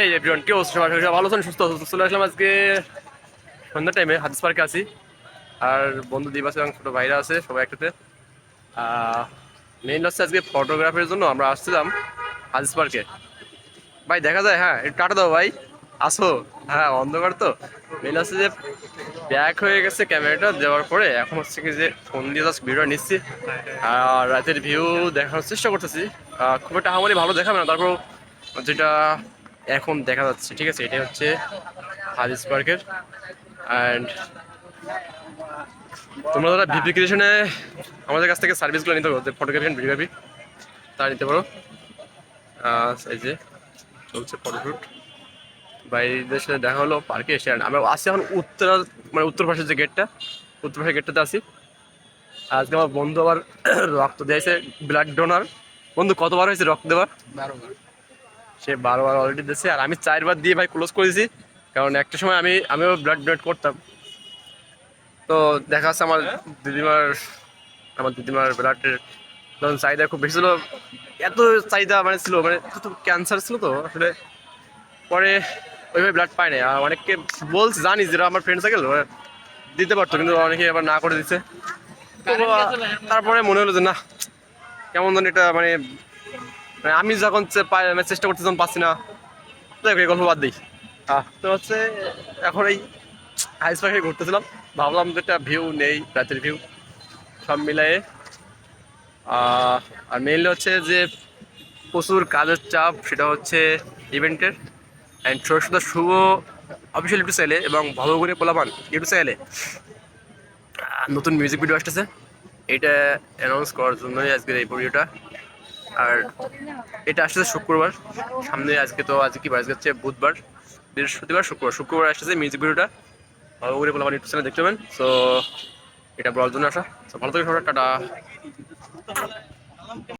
এই এভরিওয়ান কেউ সবাই ভালো আছেন? সুস্থ? চলে আসলাম আজকে সন্ধ্যা টাইমে হাদিস পার্কে আছি। আর বন্ধু দিবাস এবং ছোটো ভাইরা আছে, সবাই একসাথে। মেইন হচ্ছে আজকে ফটোগ্রাফির জন্য আমরা আসছিলাম হাদিস পার্কে। ভাই, দেখা যায় হ্যাঁ একটু টাটা দাও ভাই। আসো। হ্যাঁ অন্ধকার তো। মেইন হচ্ছে যে ব্যাক হয়ে গেছে ক্যামেরাটা দেওয়ার পরে এখন হচ্ছে কি যে ফোন দিয়ে জাস্ট ভিডিও নিচ্ছি। আর রাতের ভিউ দেখানোর চেষ্টা করতেছি। খুব একটা আমারই ভালো দেখাবে না। তারপর যেটা এখন দেখা যাচ্ছে, ঠিক আছে? এটা হচ্ছে হাদিস পার্কের। অ্যান্ড তোমরা যারা ভিপি ক্রিয়েশনে আমাদের কাছ থেকে সার্ভিসগুলো নিতে পারো ফটোগ্রাফি ভিডিওগ্রাফি তা নিতে পারো। এই যে চলছে ফটোশ্যুট বাইরের সাথে দেখা হলো পার্কে এসে। আমরা আসছি এখন উত্তর মানে উত্তর পাশের যে গেটটা উত্তর পাশের গেটটাতে আসি। আজকে আমার বন্ধু আবার রক্ত দিয়েছে ব্লাড ডোনার বন্ধু, কতবার হয়েছে রক্ত দেওয়ার? সে বারোবার অলরেডি দিয়েছে আর আমি চারবার দিয়ে ভাই ক্লোজ করেছি। কারণ একটা সময় আমি আমিও ব্লাড ডোনেট করতাম। তো দেখা যাচ্ছে আমার দিদিমার আমার দিদিমার ব্লাডের তখন চাহিদা খুব বেশি ছিল। এত চাহিদা মানে ছিল মানে তো ক্যান্সার ছিল তো। আসলে পরে ওইভাবে ব্লাড পায় না আর অনেককে বলছে জানি যেটা আমার ফ্রেন্ড সাইকেল দিতে পারতো কিন্তু অনেকে আবার না করে দিচ্ছে তারপরে মনে হলো যে না কেমন জানি এটা মানে মানে আমি যখন মানে চেষ্টা করতে যখন পাচ্ছি না তো এই গল্প বাদ দিই। তো হচ্ছে এখন এই হাইস পাখি ঘুরতেছিলাম। ভাবলাম যে একটা ভিউ নেই রাতের ভিউ সব মিলাই আর মেইনলি হচ্ছে যে প্রচুর কাজের চাপ সেটা হচ্ছে ইভেন্টের and Saraswata Shubho official YouTube চ্যানেলে এবং ভালো করে পোলাপান ইউটিউব চ্যানেলে নতুন মিউজিক ভিডিও আসতেছে। এটা অ্যানাউন্স করার জন্যই আজকের এই ভিডিওটা আর এটা আসতেছে শুক্রবার। সামনে আজকে তো আজকে কি বার? আজকে হচ্ছে বুধবার, বৃহস্পতিবার, শুক্রবার। শুক্রবার আসছে মিউজিক ভিডিওটা। ভালো করে পোলাপান ইউটিউব চ্যানেল দেখতে পাবেন। সো এটা বলার জন্য আসা। সো ভালো থেকে সবাই, টাটা।